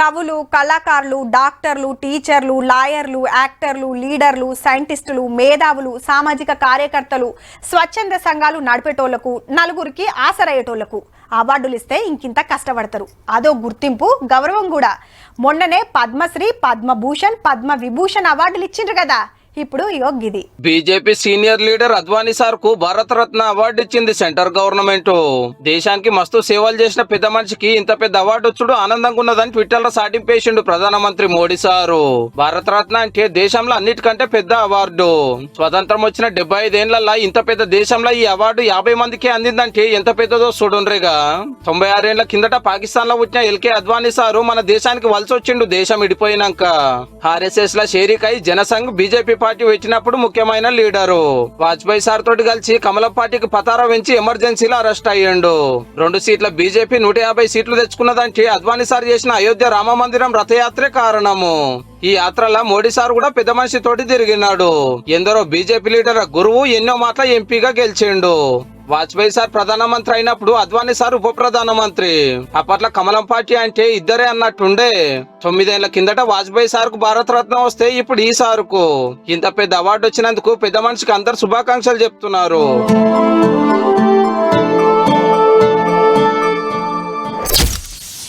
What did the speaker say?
కవులు కళాకారులు డాక్టర్లు టీచర్లు లాయర్లు యాక్టర్లు లీడర్లు సైంటిస్టులు మేధావులు సామాజిక కార్యకర్తలు స్వచ్ఛంద సంఘాలు నడిపేటోళ్ళకు నలుగురికి ఆసరయ్యేటోళ్ళకు అవార్డులు ఇస్తే ఇంకింత కష్టపడతారు. అదో గుర్తింపు గౌరవం కూడా. మొన్ననే పద్మశ్రీ పద్మభూషణ్ పద్మ విభూషణ్ అవార్డులు ఇచ్చిండ్రు కదా. ఇప్పుడు యోగ్యది బీజేపీ సీనియర్ లీడర్ అద్వానీ సార్కు భారత రత్న అవార్డు ఇచ్చింది సెంటర్ గవర్నమెంట్. దేశానికి మస్తు సేవలు చేసిన పెద్ద మనిషికి ఇంత పెద్ద అవార్డు వచ్చుడు ఆనందంగా ఉన్నదని ట్విట్టర్లో సాటింపేసిండు ప్రధానమంత్రి మోడీ సారు. భారత రత్న అంటే దేశంలో అన్నిటికంటే పెద్ద అవార్డు. స్వతంత్రం వచ్చిన డెబ్బై ఐదేళ్ళలో ఇంత పెద్ద దేశంలో ఈ అవార్డు యాభై మందికే అందిందంటే ఎంత పెద్దదో చూడుండ్రిగా. తొంభై ఆరేళ్ళ కిందట పాకిస్తాన్లో వచ్చిన ఎల్కే అద్వానీ సారు మన దేశానికి వలస వచ్చిండు దేశం ఇడిపోయినాక ఆర్ఎస్ఎస్ ల షేరికై జనసంఘ్ బీజేపీ పార్టీ వచ్చినప్పుడు ముఖ్యమైన లీడరు. వాజ్పేయి సార్ తోటి కలిసి కమలం పార్టీకి పతారా వెంచి ఎమర్జెన్సీలో అరెస్ట్ అయ్యిండు. రెండు సీట్ల బీజేపీ నూట యాభై సీట్లు తెచ్చుకున్నదంటే అద్వానీ సార్ చేసిన అయోధ్య రామ మందిరం రథయాత్రే కారణము. ఈ యాత్రలో మోడీ సార్ కూడా పెద్ద మనిషి తోటి తిరిగినాడు. ఎందరో బీజేపీ లీడర్ గురువు ఎన్నో మాటల ఎంపీగా గెలిచిండు. వాజ్పేయి సార్ ప్రధానమంత్రి అయినప్పుడు అద్వానీ సార్ ఉప ప్రధానమంత్రి అప్పట్లో కమలం పార్టీ అంటే ఇద్దరే అన్నట్టుండే. తొమ్మిదేళ్ళ కిందట వాజ్పేయి సార్కు భారత రత్నం వస్తే ఇప్పుడు ఈ సారుకు. ఇంత పెద్ద అవార్డు వచ్చినందుకు పెద్ద మనిషికి అందరు శుభాకాంక్షలు చెప్తున్నారు.